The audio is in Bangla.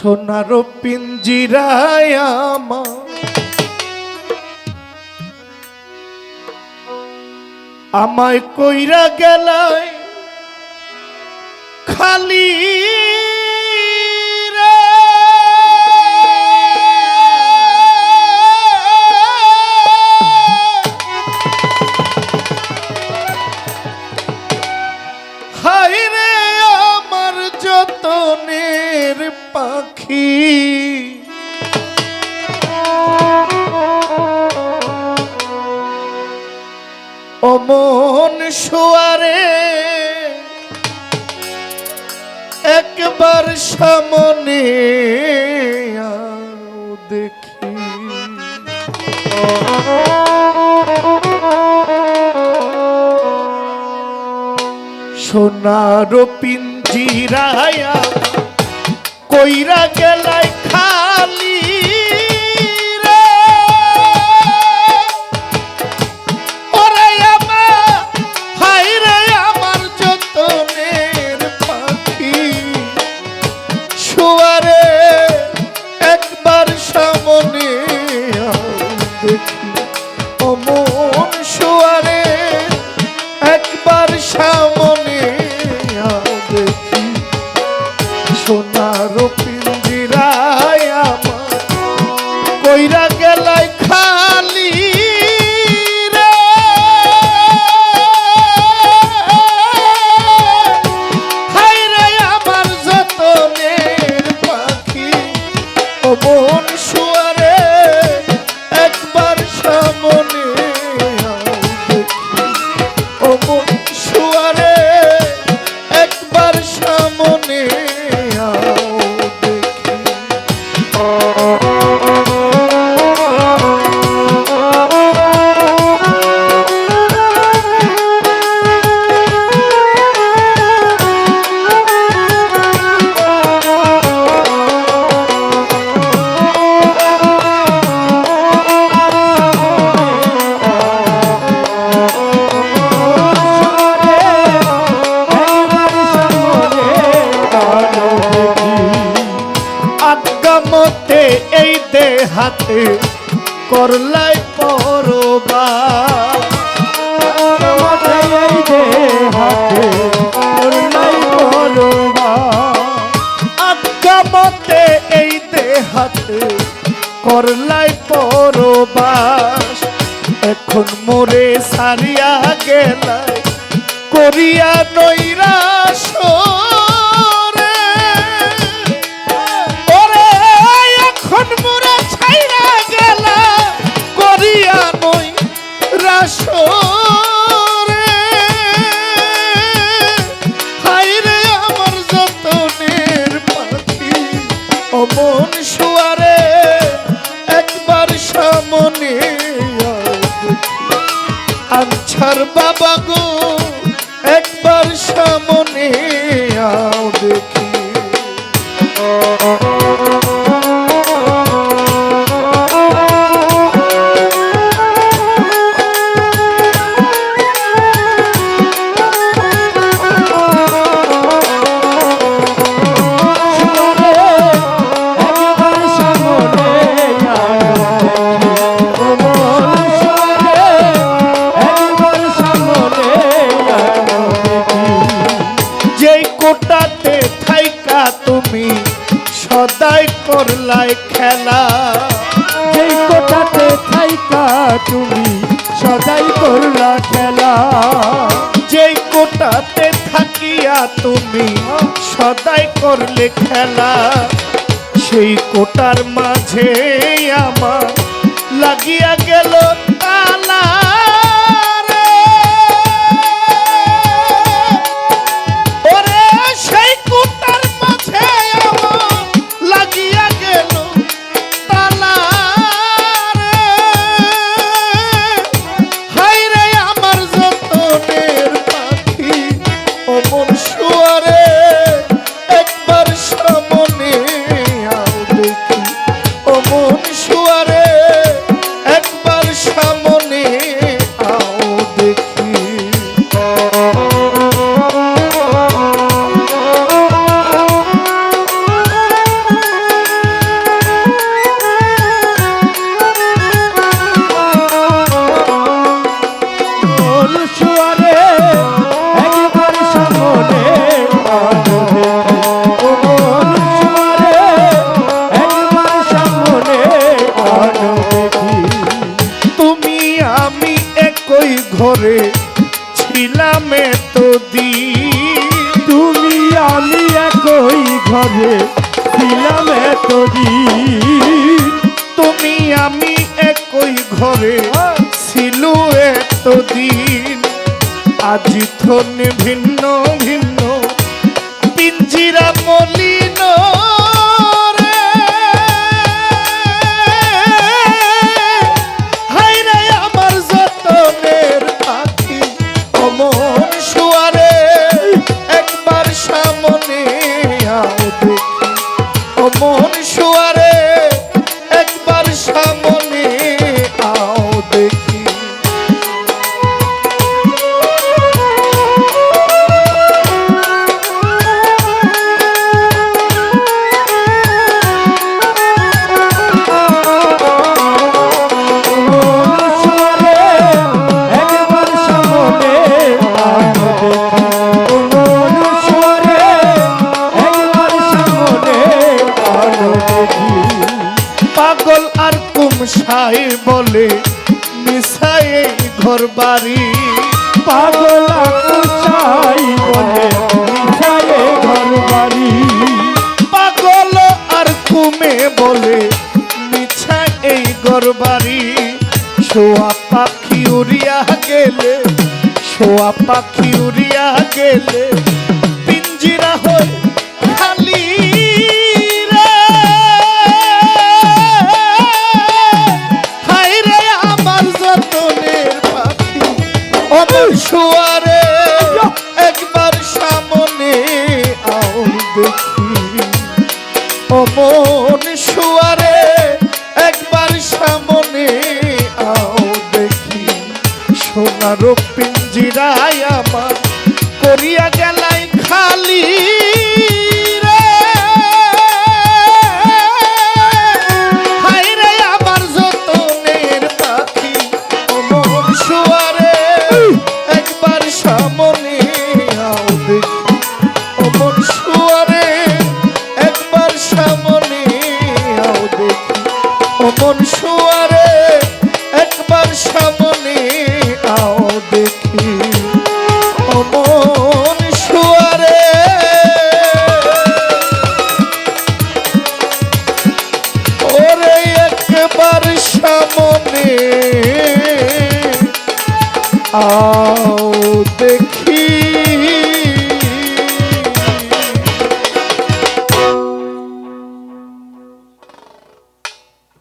সোনার পিঞ্জিরায় আমার। আমায় কইরা গেলায় খালি অমন সোয়ারে একবার সামনে দেখি। সোনার পিঞ্জিরায়া কইরা গেলাই খালি। ও দেহাতে করলাই পরবা দেহাতে করলাই পরবা আগামতে এই দেহাতে করলাই পরবাস। এখন মোরে সারিয়া গেলাই করিয়া নৈরাশ এখন মোরা আসো কোটাতে থাইকা তুমি সদাই করলাই খেলা। যেই কোটাতে থাইকা তুমি সদাই করলা খেলা। যেই কোটাতে থাকিয়া তুমি সদাই করলে খেলা। সেই কোটার মাঝে আমার লাগিয়া গেল ঘরে ছিলাম এতদিন। তুমি আমি একই ঘরে ছিলাম এতদিন। তুমি আমি একই ঘরে ছিল এতদিন। আজি আজ ভিন্ন ভিন্ন কুমসাই বলে মিশাই ঘর বাড়ি। পাগল বলে বলে মিছা এই ঘর শোয়া পাখি উড়িয়া গেলে, শোয়া পাখি উড়িয়া গেলে দেখি। অমন সুয়ারে একবার সামনে আও দেখি। অমন শুয়ারে একবার সামনে আও দেখি। অমন শুয়ারে ওরে একবার সামনে আও দেখি।